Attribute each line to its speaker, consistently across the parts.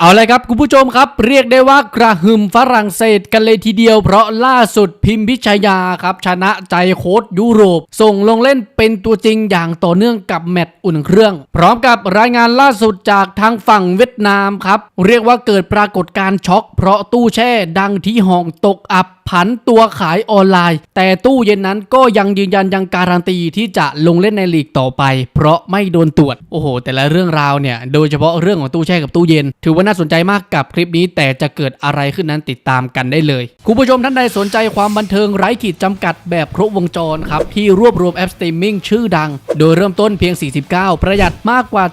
Speaker 1: เอาเลยครับคุณผู้ชมครับ เรียกได้ว่ากระหึ่มฝรั่งเศสกันเลยทีเดียว เพราะล่าสุดพิมพิชยาครับ ชนะใจโค้ดยุโรป ส่งลงเล่นเป็นตัวจริงอย่างต่อเนื่องกับแมตช์อุ่นเครื่อง พร้อมกับรายงานล่าสุดจากทางฝั่งเวียดนามครับ เรียกว่าเกิดปรากฏการณ์ช็อก เพราะตู้แช่ดังที่ห้องตกอับผันตัวขายออนไลน์ แต่ตู้เย็นนั้นก็ยังยืนยันยังการันตีที่จะลงเล่นในลีกต่อไป เพราะไม่โดนตรวจโอ้โห แต่ละเรื่องราวเนี่ยโดยเฉพาะเรื่องของตู้แช่กับตู้เย็นถือว่าน่าสนใจมากกับคลิปนี้ แต่จะเกิดอะไรขึ้นนั้นติดตามกันได้เลยคุณผู้ชมท่านใดสนใจความบันเทิงไร้ขีดจำกัดแบบครบวงจรครับที่รวบรวมแอปสตรีมมิ่งชื่อดัง โดยเริ่มต้นเพียง 49 ประหยัดมากกว่า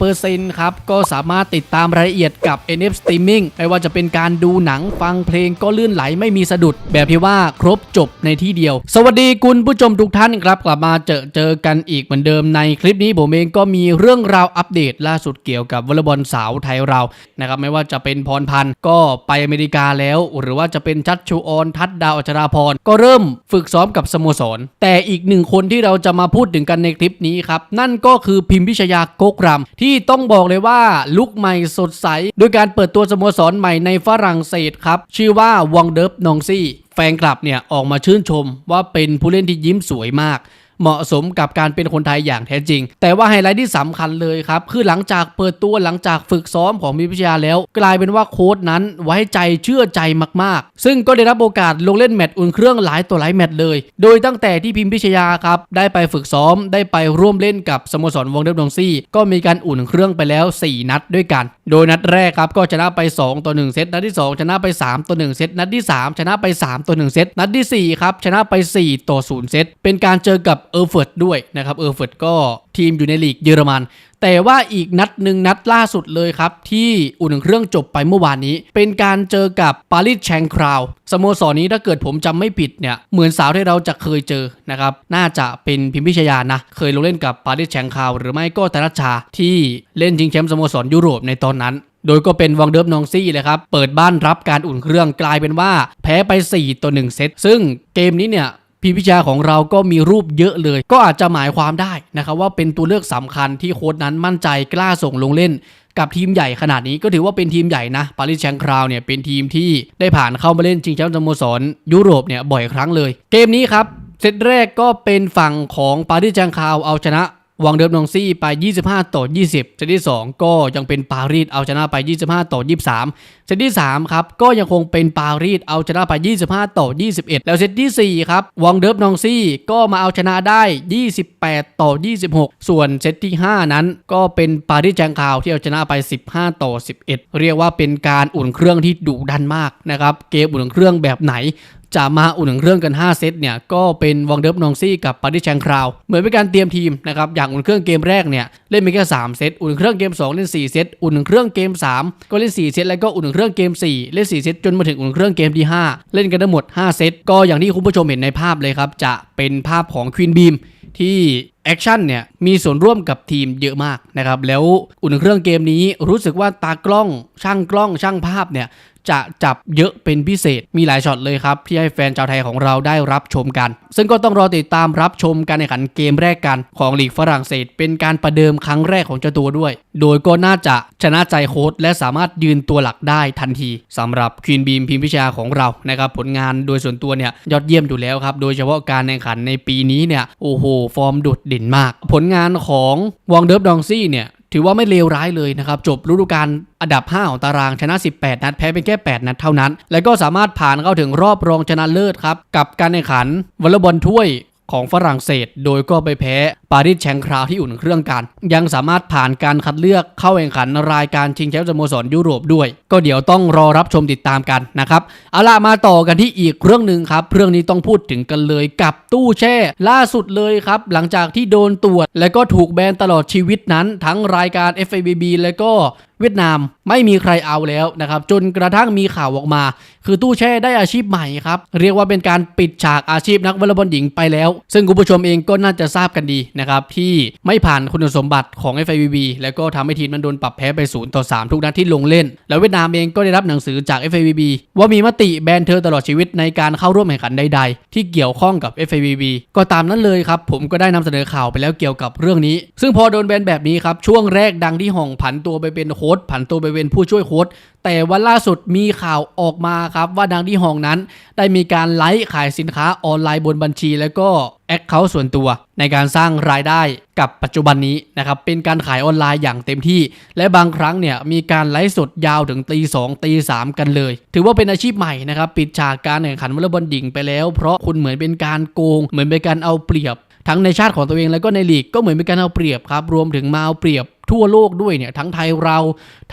Speaker 1: 70%ครับก็สามารถติดตามรายละเอียดกับ NF Streaming ไม่ว่าจะเป็นการดูหนังฟังเพลงก็ลื่นไหลไม่มีสะดุด แบบที่ว่าครบจบในที่เดียว สวัสดีคุณผู้ชมทุกท่านครับ กลับมาเจอเจอกันอีกเหมือนเดิมในคลิปนี้ผมเองก็มีเรื่องราวอัปเดตล่าสุดเกี่ยวกับวอลเลย์บอลสาวไทยเรานะครับไม่ว่าจะเป็นพรพันธ์ก็ไปอเมริกาแล้ว หรือว่าจะเป็นชัดชูออนทัดดาวอัชราพรก็เริ่มฝึกซ้อมกับสโมสร แต่อีกหนึ่งคนที่เราจะมาพูดถึงกันในคลิปนี้ครับ นั่นก็คือพิมพิชยาโกกรำที่ต้องบอกเลยว่าลุกใหม่สดใสโดยการเปิดตัวสโมสรใหม่ในฝรั่งเศสครับ ชื่อว่าวังเดิฟนองซี่แฟนคลับเนี่ยออกมาชื่นชมว่าเป็นผู้เล่นที่ยิ้มสวยมาก เหมาะสมกับการเป็นคนไทยอย่างแท้จริง แต่ว่าไฮไลท์ที่สำคัญเลยครับ คือหลังจากเปิดตัวหลังจากฝึกซ้อมของมิพิชยาแล้ว กลายเป็นว่าโค้ดนั้นไว้ใจเชื่อใจมากๆ ซึ่งก็ได้รับโอกาสลงเล่นแมตช์อุ่นเครื่องหลายตัวหลายแมตช์เลย โดยตั้งแต่ที่พิมพิชยาครับได้ไปฝึกซ้อมได้ไปร่วมเล่นกับสโมสรวงเดฟดองซี่ ก็มีการอุ่นเครื่องไปแล้ว 4 นัดด้วยกัน โดยนัดแรกครับก็ชนะไป 2 ต่อ 1 เซต นัดที่ 2 ชนะไป 3 ต่อ 1 เซต นัดที่ 3 ชนะไป 3 ต่อ 1 เซต นัดทีสี่4 ครับชนะไป 4 ต่อ 0 เซต เป็นการเจอกับเออร์เฟิร์ดด้วยนะครับเออร์เฟิร์ดก็ทีมอยู่ในลีกเยอรมัน แต่ว่าอีกนัดหนึ่งนัดล่าสุดเลยครับ ที่อุ่นเครื่องจบไปเมื่อวานนี้ เป็นการเจอกับปารีสแชงคราวสโมสรนี้ถ้าเกิดผมจำไม่ผิดเนี่ยเหมือนสาวที่เราจะเคยเจอนะครับน่าจะเป็นพิมพิชยานะ เคยลงเล่นกับปารีสแชงคราวหรือไม่ก็ธนชชาที่เล่นชิงแชมป์สโมสรยุโรปในตอนนั้นโดยก็เป็นวังเดิฟนองซี่เลยครับ เปิดบ้านรับการอุ่นเครื่องกลายเป็นว่า แพ้ไป 4 ต่อ 1 เซต ซึ่งเกมนี้เนี่ย พีพิชาของเราก็มีรูปเยอะเลย ก็อาจจะหมายความได้นะครับว่าเป็นตัวเลือกสำคัญที่โค้ดนั้นมั่นใจกล้าส่งลงเล่นกับทีมใหญ่ขนาดนี้ก็ถือว่าเป็นทีมใหญ่นะปารีสแชงคราวเนี่ยเป็นทีมที่ได้ผ่านเข้ามาเล่นชิงแชมป์สโมสรยุโรปเนี่ยบ่อยครั้งเลย เกมนี้ครับเซตแรกก็เป็นฝั่งของปารีสแชงคราวเอาชนะ วังเดิมนองซี่ไป 25 ต่อ 20 เซตที่ 2 ก็ยังเป็นปารีสเอาชนะไป 25 ต่อ 23 เซตที่ 3 ครับ ก็ยังคงเป็นปารีสเอาชนะไป 25 ต่อ 21 แล้วเซตที่ 4 ครับ วังเดิมนองซี่ก็มาเอาชนะได้ 28 ต่อ 26 ส่วนเซตที่ 5 นั้น ก็เป็นปารีสแจงคาวที่เอาชนะไป 15 ต่อ 11 เรียกว่าเป็นการอุ่นเครื่องที่ดุดันมากนะครับ เกมอุ่นเครื่องแบบไหน จะมาอุ่นเครื่องกัน 5 เซตเนี่ยก็เป็นวองเดิฟนองซี่กับปาริแชงคราว เหมือนเป็นการเตรียมทีมนะครับอย่างอุ่นเครื่องเกมแรกเนี่ยเล่นไปแค่ 3 เซตอุ่นเครื่องเกม 2 เล่น 4 เซตอุ่นเครื่องเกม 3 ก็เล่น 4 เซตแล้วก็อุ่นเครื่องเกม 4 เล่น 4 เซตจนมาถึงอุ่นเครื่องเกมที่ 5 เล่นกันทั้งหมด 5 เซตก็อย่างที่คุณผู้ชมเห็นในภาพเลยครับจะเป็นภาพของควีนบีมที่แอคชั่นเนี่ยมีส่วนร่วมกับทีมเยอะมากนะครับแล้วอุ่นเครื่องเกมนี้รู้สึกว่าตากล้องช่างกล้องช่างภาพเนี่ย จะจับเยอะเป็นพิเศษ มีหลายช็อตเลยครับ ที่ให้แฟนชาวไทยของเราได้รับชมกัน ซึ่งก็ต้องรอติดตามรับชมการแข่งขันเกมแรกกันของลีกฝรั่งเศส เป็นการประเดิมครั้งแรกของเจ้าตัวด้วย โดยก็น่าจะชนะใจโค้ชและสามารถยืนตัวหลักได้ทันทีสำหรับควีนบีมพิมพิชาของเรานะครับผลงานโดยส่วนตัวเนี่ยยอดเยี่ยมอยู่แล้วครับโดยเฉพาะการแข่งขันในปีนี้เนี่ยโอ้โห ฟอร์มโดดเด่นมาก ผลงานของวองเดิฟดองซี่เนี่ย ถือว่าไม่เลวร้ายเลยนะครับ จบฤดูกาลอันดับ 5 ของตารางชนะ 18 นัด แพ้เป็นแค่ 8 นัดเท่านั้น และก็สามารถผ่านเข้าถึงรอบรองชนะเลิศครับ กับการแข่งขันวอลเลย์บอลถ้วย ของฝรั่งเศส โดยก็ไปแพ้ปารีสแชงคราวที่อุ่นเครื่องกัน ยังสามารถผ่านการคัดเลือกเข้าแข่งขันรายการชิงแชมป์สโมสรยุโรปด้วย ก็เดี๋ยวต้องรอรับชมติดตามกันนะครับ เอาล่ะมาต่อกันที่อีกเรื่องหนึ่งครับ เรื่องนี้ต้องพูดถึงกันเลยกับตู้แช่ ล่าสุดเลยครับ หลังจากที่โดนตรวจ และก็ถูกแบนตลอดชีวิตนั้นทั้งรายการ FIBB และก็เวียดนามไม่มีใครเอาแล้วนะครับ จนกระทั่งมีข่าวออกมา คือตู้แช่ได้อาชีพใหม่ครับ เรียกว่าเป็นการปิดฉากอาชีพนักวอลเลย์บอลหญิงไปแล้ว ซึ่งคุณผู้ชมเองก็น่าจะทราบกันดีนะครับ ที่ไม่ผ่านคุณสมบัติของ FIVB แล้วก็ทำให้ทีมมันโดนปรับแพ้ไป0ต่อ3ทุกนัดที่ลงเล่น แล้วเวียดนามเองก็ได้รับหนังสือจาก FIVB ว่ามีมติแบนเธอตลอดชีวิตในการเข้าร่วมแข่งขันใด ๆ ที่เกี่ยวข้องกับ FIVB ก็ตามนั้นเลยครับผมก็ได้นำเสนอข่าวไปแล้วเกี่ยวกับเรื่องนี้ ซึ่งพอโดนแบนแบบนี้ครับช่วงแรกดังที่ห่องผันตัวไปเป็นโค้ชผันตัวไปเป็นผู้ช่วยโค้ชแต่วันล่าสุดมีข่าวออกมาครับว่าดังที่ฮองนั้น ได้มีการไลฟ์ขายสินค้าออนไลน์บนบัญชี แล้วก็แอคเคาท์ส่วนตัว ในการสร้างรายได้กับปัจจุบันนี้นะครับเป็นการขายออนไลน์อย่างเต็มที่ และบางครั้งเนี่ยมีการไลฟ์สดยาวถึงตีสองตีสามกันเลย ถือว่าเป็นอาชีพใหม่นะครับปิดฉากการแข่งขันวอลเลย์บอลหญิงไปแล้วเพราะคุณเหมือนเป็นการโกง เหมือนเป็นการเอาเปรียบ ทั้งในชาติของตัวเองแล้วก็ในลีกก็เหมือนเป็นการเอาเปรียบครับรวมถึงมาเอาเปรียบทั่วโลกด้วยเนี่ยทั้งไทยเรา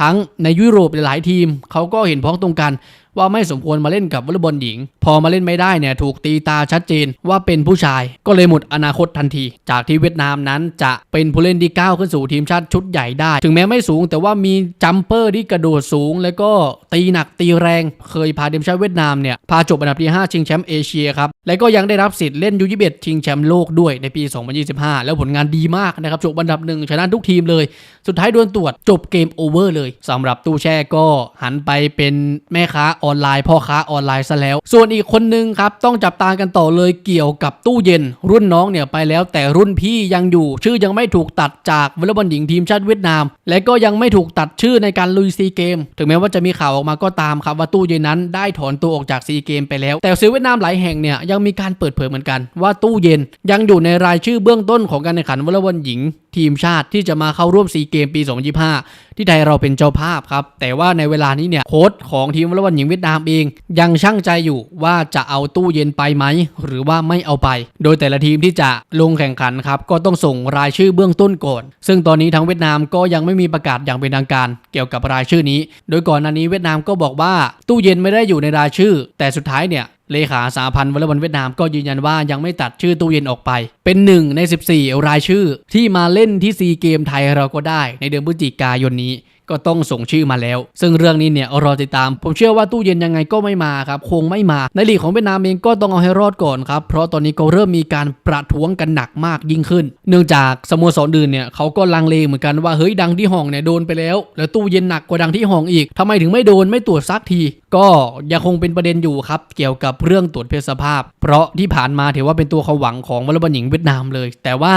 Speaker 1: ทั้งในยุโรปหลายทีมเขาก็เห็นพ้องตรงกัน ว่าไม่สมควรมาเล่นกับวอลเลย์บอลหญิง พอมาเล่นไม่ได้เนี่ยถูกตีตาชัดเจนว่าเป็นผู้ชาย ก็เลยหมดอนาคตทันที จากที่เวียดนามนั้นจะเป็นผู้เล่นที่ก้าวขึ้นสู่ทีมชาติชุดใหญ่ได้ ถึงแม้ไม่สูง แต่ว่ามีจัมเปอร์ที่กระโดดสูง แล้วก็ตีหนักตีแรง เคยพาทีมชาติเวียดนามเนี่ยพาจบอันดับที่ 5 ชิงแชมป์เอเชียครับและก็ยังได้รับสิทธิ์เล่นยู21ชิงแชมป์โลกด้วยในปี 2025 แล้วผลงานดีมากนะครับจบอันดับหนึ่งชนะทุกทีมเลย สุดท้ายโดนตรวจจบเกมโอเวอร์เลยสำหรับตู้แช่ก็หันไปเป็นแม่ค้าออนไลน์พ่อค้าออนไลน์ซะแล้ว ส่วนอีกคนนึงครับต้องจับตากันต่อเลยเกี่ยวกับตู้เย็น รุ่นน้องเนี่ยไปแล้วแต่รุ่นพี่ยังอยู่ ชื่อยังไม่ถูกตัดจากวอลเลย์บอลหญิงทีมชาติเวียดนาม และก็ยังไม่ถูกตัดชื่อในการลุยซีเกม ถึงแม้ว่าจะมีข่าวออกมาก็ตามครับว่าตู้เย็นนั้นได้ถอนตัวออกจากซีเกมไปแล้ว แต่สื่อเวียดนามหลายแห่งเนี่ยยังมีการเปิดเผยเหมือนกัน ว่าตู้เย็นยังอยู่ในรายชื่อเบื้องต้นของการแข่งขันวอลเลย์บอลหญิง ทีมชาติที่จะมาเข้าร่วมซีเกมปี 2025 ที่ไทยเราเป็นเจ้าภาพครับ แต่ว่าในเวลานี้เนี่ยโค้ชของทีมวอลเลย์บอลหญิงเวียดนามเอง ยังช่างใจอยู่ว่าจะเอาตู้เย็นไปไหม หรือว่าไม่เอาไป โดยแต่ละทีมที่จะลงแข่งขันครับก็ต้องส่งรายชื่อเบื้องต้นก่อน ซึ่งตอนนี้ทางเวียดนามก็ยังไม่มีประกาศอย่างเป็นทางการ เกี่ยวกับรายชื่อนี้ โดยก่อนหน้านี้เวียดนามก็บอกว่าตู้เย็นไม่ได้อยู่ในรายชื่อ แต่สุดท้ายเนี่ย เลขาสาพันธ์วอลเลย์บอลเวียดนามก็ยืนยันว่ายังไม่ตัดชื่อตู้เย็นออกไป เป็นหนึ่งใน 14 รายชื่อ ที่มาเล่นที่ซีเกมไทยเราก็ได้ในเดือนพฤศจิกายนนี้ก็ต้องส่งชื่อมาแล้ว ซึ่งเรื่องนี้เนี่ยรอติดตาม ผมเชื่อว่าตู้เย็นยังไงก็ไม่มาครับคงไม่มา ในลีกของเวียดนามเองก็ต้องเอาให้รอดก่อนครับเพราะตอนนี้ก็เริ่มมีการประท้วงกันหนักมากยิ่งขึ้น เนื่องจากสโมสรอื่นเนี่ยเขาก็ลังเลเหมือนกันว่าเฮ้ยดังที่ห้องเนี่ยโดนไปแล้ว แล้วตู้เย็นหนักกว่าดังที่ห้องอีกทำไมถึงไม่โดนไม่ตรวจซักที ก็ยังคงเป็นประเด็นอยู่ครับเกี่ยวกับเรื่องตรวจเพศสภาพ เพราะที่ผ่านมาถือว่าเป็นตัวเขาหวังของวอลเลย์บอลหญิงเวียดนามเลย แต่ว่า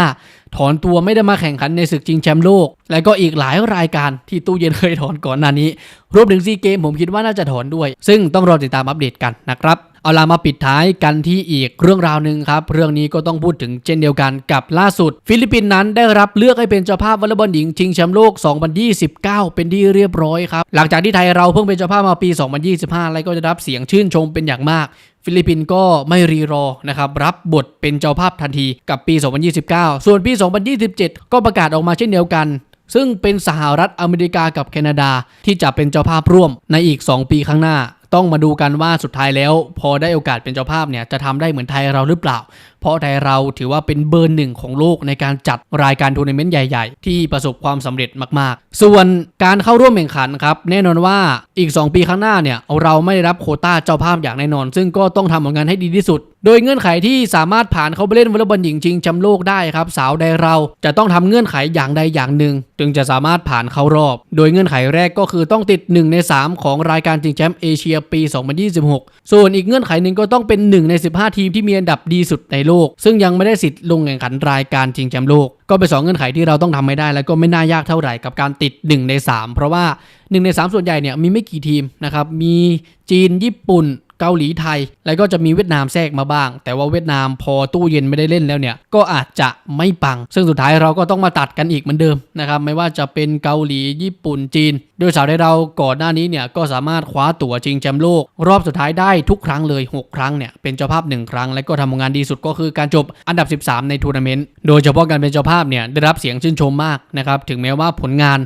Speaker 1: ถอนตัวไม่ได้มาแข่งขันในศึกจริงแชมป์โลก และก็อีกหลายรายการที่ตู้เย็นเคยถอนก่อนหน้านี้ รวมถึงซีเกมผมคิดว่าน่าจะถอนด้วย ซึ่งต้องรอติดตามอัปเดตกันนะครับ เอาล่ะมาปิดท้ายกันที่อีกเรื่องราวหนึ่งครับ เรื่องนี้ก็ต้องพูดถึงเช่นเดียวกันกับล่าสุด ฟิลิปปินส์นั้นได้รับเลือกให้เป็นเจ้าภาพวอลเลย์บอลหญิงชิงแชมป์โลก 2029 เป็นที่เรียบร้อยครับ หลังจากที่ไทยเราเพิ่งเป็นเจ้าภาพมาปี 2025 แล้วก็จะรับเสียงชื่นชมเป็นอย่างมากฟิลิปปินส์ก็ไม่รีรอนะครับรับบทเป็นเจ้าภาพทันทีกับปี 2029 ส่วนปี 2027 ก็ประกาศออกมาเช่นเดียวกัน ซึ่งเป็นสหรัฐอเมริกากับแคนาดาที่จะเป็นเจ้าภาพร่วมในอีก 2 ปีข้างหน้า ต้องมาดูกันว่าสุดท้ายแล้ว พอได้โอกาสเป็นเจ้าภาพเนี่ยจะทำได้เหมือนไทยเราหรือเปล่า เพราะไทยเราถือว่าเป็นเบอร์หนึ่งของโลกในการจัดรายการทัวร์นาเมนต์ใหญ่ ๆ ที่ประสบความสำเร็จมาก ๆ ส่วนการเข้าร่วมแข่งขันครับแน่นอนว่าอีก 2 ปีข้างหน้าเนี่ยเราไม่ได้รับโคต้าเจ้าภาพอย่างแน่นอน ซึ่งก็ต้องทำผลงานให้ดีที่สุด โดยเงื่อนไขที่สามารถผ่านเข้าไปเล่นวอลเลย์บอลหญิงชิงแชมป์โลกได้ครับสาวใดเราจะต้องทำเงื่อนไขอย่างใดอย่างหนึ่ง จึงจะสามารถผ่านเข้ารอบ โดยเงื่อนไขแรกก็คือต้องติด 1 ใน 3 ของรายการชิงแชมป์เอเชียปี 2026 ส่วนอีกเงื่อนไขหนึ่งก็ต้องเป็น 1 ใน 15 ทีมที่มีอันดับดีสุดในโลกซึ่งยังไม่ได้สิทธิ์ลงแข่งขันรายการชิงแชมป์โลกก็เป็นสองเงื่อนไขที่เราต้องทำไม่ได้ แล้วก็ไม่น่ายากเท่าไหร่กับการติด 1 ใน 3 เพราะว่า 1 ใน 3 ส่วนใหญ่เนี่ยมีไม่กี่ทีมนะครับมีจีนญี่ปุ่น เกาหลีไทย แล้วก็จะมีเวียดนามแทรกมาบ้าง แต่ว่าเวียดนามพอตู้เย็นไม่ได้เล่นแล้วเนี่ย ก็อาจจะไม่ปัง ซึ่งสุดท้ายเราก็ต้องมาตัดกันอีกเหมือนเดิมนะครับ ไม่ว่าจะเป็นเกาหลีญี่ปุ่นจีน โดยสาวไทยเราก่อนหน้านี้เนี่ยก็สามารถคว้าตั๋วชิงแชมป์โลก รอบสุดท้ายได้ทุกครั้งเลย 6 ครั้งเนี่ยเป็นเจ้าภาพ 1 ครั้ง และก็ทำผลงานดีสุดก็คือการจบอันดับ 13 ในทัวร์นาเมนต์ โดยเฉพาะการเป็นเจ้าภาพเนี่ยได้รับเสียงชื่นชมมากนะครับ ถึงแม้ว่าผลงาน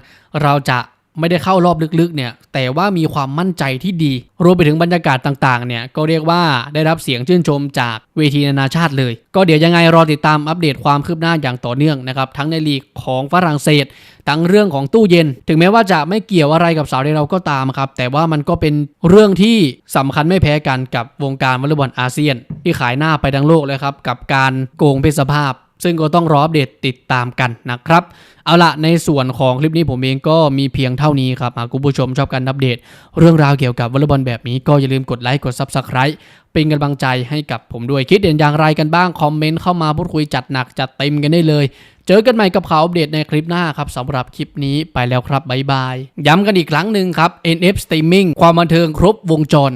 Speaker 1: เราจะ ไม่ได้เข้ารอบลึกๆเนี่ยแต่ว่ามีความมั่นใจที่ดี รวมไปถึงบรรยากาศต่างๆเนี่ยก็เรียกว่าได้รับเสียงชื่นชมจากเวทีนานาชาติเลย ก็เดี๋ยวยังไงรอติดตามอัปเดตความคืบหน้าอย่างต่อเนื่องนะครับทั้งในลีกของฝรั่งเศส ทั้งเรื่องของตู้เย็น ถึงแม้ว่าจะไม่เกี่ยวอะไรกับสาวไทยเราก็ตามครับแต่ว่ามันก็เป็นเรื่องที่สำคัญไม่แพ้กันกับวงการวอลเลย์บอลอาเซียน ที่ขายหน้าไปทั้งโลกเลยครับกับการโกงเพศสภาพ ซึ่งก็ต้องรออัปเดตติดตามกันนะครับ เอาละในส่วนของคลิปนี้ผมเองก็มีเพียงเท่านี้ครับ หากคุณผู้ชมชอบการอัปเดต เรื่องราวเกี่ยวกับวอลเลย์บอลแบบนี้ก็อย่าลืมกดไลค์กด Subscribe เป็นกำลังใจให้กับผมด้วยคิดเห็นอย่างไรกันบ้าง คอมเมนต์เข้ามาพูดคุยจัดหนักจัดเต็มกันได้เลย เจอกันใหม่กับข่าวอัปเดตในคลิปหน้าครับสำหรับคลิปนี้ไปแล้วครับบ๊ายบาย ย้ำกันอีกครั้งหนึ่งครับ NF Streaming ความบันเทิงครบวงจร